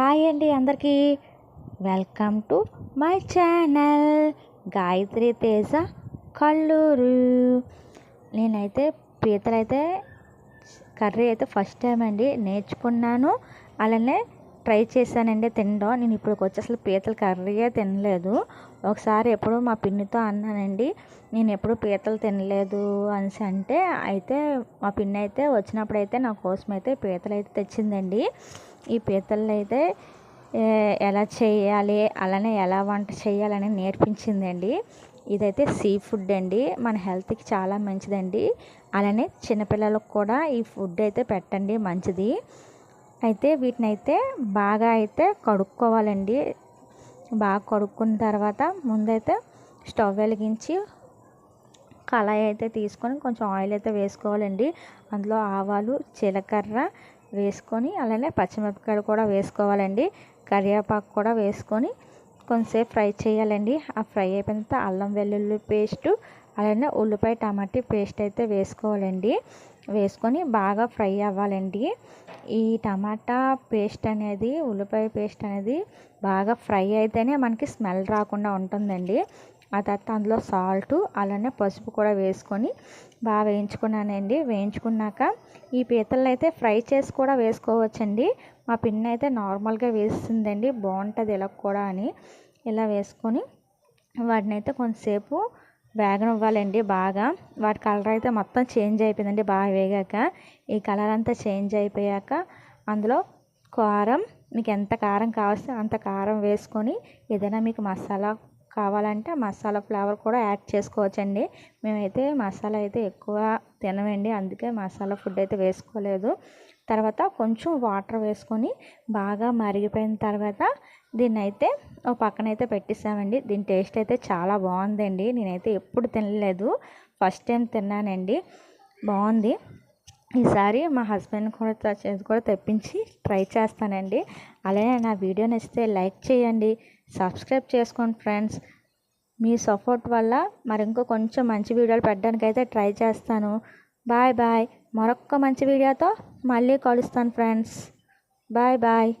Hi అండి అందరికీ. Welcome to my channel. Gayatri Teja Kalluru. నేనైతే పీతలు అయితే కర్రీ అయితే ఫస్ట్ టైం అండి నేర్చుకున్నాను. అలానే ట్రై చేశానండి తినడం. నేను ఇప్పుడు వచ్చి అసలు పీతల కర్రీయే తినలేదు. ఒకసారి ఎప్పుడు మా పిన్నితో అన్నానండి నేను ఎప్పుడు పీతలు తినలేదు అనేసి అంటే అయితే మా పిన్ని అయితే వచ్చినప్పుడు అయితే నా కోసం అయితే పీతలు అయితే తెచ్చిందండి. ఈ పీతల్ని అయితే ఎలా చేయాలి అలానే ఎలా వంట చేయాలని నేర్పించిందండి. ఇదైతే సీ ఫుడ్ అండి. మన హెల్త్కి చాలా మంచిదండి. అలానే చిన్నపిల్లలకు కూడా ఈ ఫుడ్ అయితే పెట్టండి మంచిది. అయితే వీటిని అయితే బాగా అయితే కడుక్కోవాలండి. బాగా కడుక్కున్న తర్వాత ముందైతే స్టవ్ వెలిగించి కళాయి అయితే తీసుకొని కొంచెం ఆయిల్ అయితే వేసుకోవాలండి. అందులో ఆవాలు జీలకర్ర వేసుకొని అలానే పచ్చిమిరపకాయలు కూడా వేసుకోవాలండి. కరివేపాకు కూడా వేసుకొని కొంచెంసేపు ఫ్రై చేయాలండి. ఆ ఫ్రై అయిపోయిన తర్వాత అల్లం వెల్లుల్లి పేస్టు అలానే ఉల్లిపాయ టమాటీ పేస్ట్ అయితే వేసుకోవాలండి. వేసుకొని బాగా ఫ్రై అవ్వాలండి. ఈ టమాటా పేస్ట్ అనేది ఉల్లిపాయ పేస్ట్ అనేది బాగా ఫ్రై అయితేనే మనకి స్మెల్ రాకుండా ఉంటుందండి. ఆ తర్వాత అందులో సాల్ట్ అలానే పసుపు కూడా వేసుకొని బాగా వేయించుకున్నానండి. వేయించుకున్నాక ఈ పీతలను అయితే ఫ్రై చేసి కూడా వేసుకోవచ్చండి. మా పిన్న అయితే నార్మల్గా వేసిందండి బాగుంటుంది ఇలా కూడా అని. ఇలా వేసుకొని వాటిని అయితే కొంతసేపు వేగనివ్వాలండి బాగా. వాటి కలర్ అయితే మొత్తం చేంజ్ అయిపోయిందండి బాగా వేగాక. ఈ కలర్ అంతా చేంజ్ అయిపోయాక అందులో కారం మీకు ఎంత కారం కావస్తే అంత కారం వేసుకొని ఏదైనా మీకు మసాలా కావాలంటే మసాలా ఫ్లేవర్ కూడా యాడ్ చేసుకోవచ్చండి. మేమైతే మసాలా అయితే ఎక్కువ తినమండి. అందుకే మసాలా ఫుడ్ అయితే వేసుకోలేదు. తర్వాత కొంచెం వాటర్ వేసుకొని బాగా మరిగిపోయిన తర్వాత దీన్ని అయితే ఓ పక్కన అయితే పెట్టేసామండి. దీని టేస్ట్ అయితే చాలా బాగుందండి. నేనైతే ఎప్పుడు తినలేదు. ఫస్ట్ టైం తిన్నానండి. బాగుంది. ఈసారి మా హస్బెండ్ కూడా చేసి కూడా తెప్పించి ట్రై చేస్తానండి. అలానే నా వీడియో నచ్చితే లైక్ చేయండి. సబ్స్క్రైబ్ చేసుకోండి ఫ్రెండ్స్. మీ సపోర్ట్ వల్ల మరి ఇంకో కొంచెం మంచి వీడియోలు పెట్టడానికి అయితే ట్రై చేస్తాను. Bye bye. మరొక మంచి వీడియోతో మళ్ళీ కలుస్తాను ఫ్రెండ్స్. Bye bye.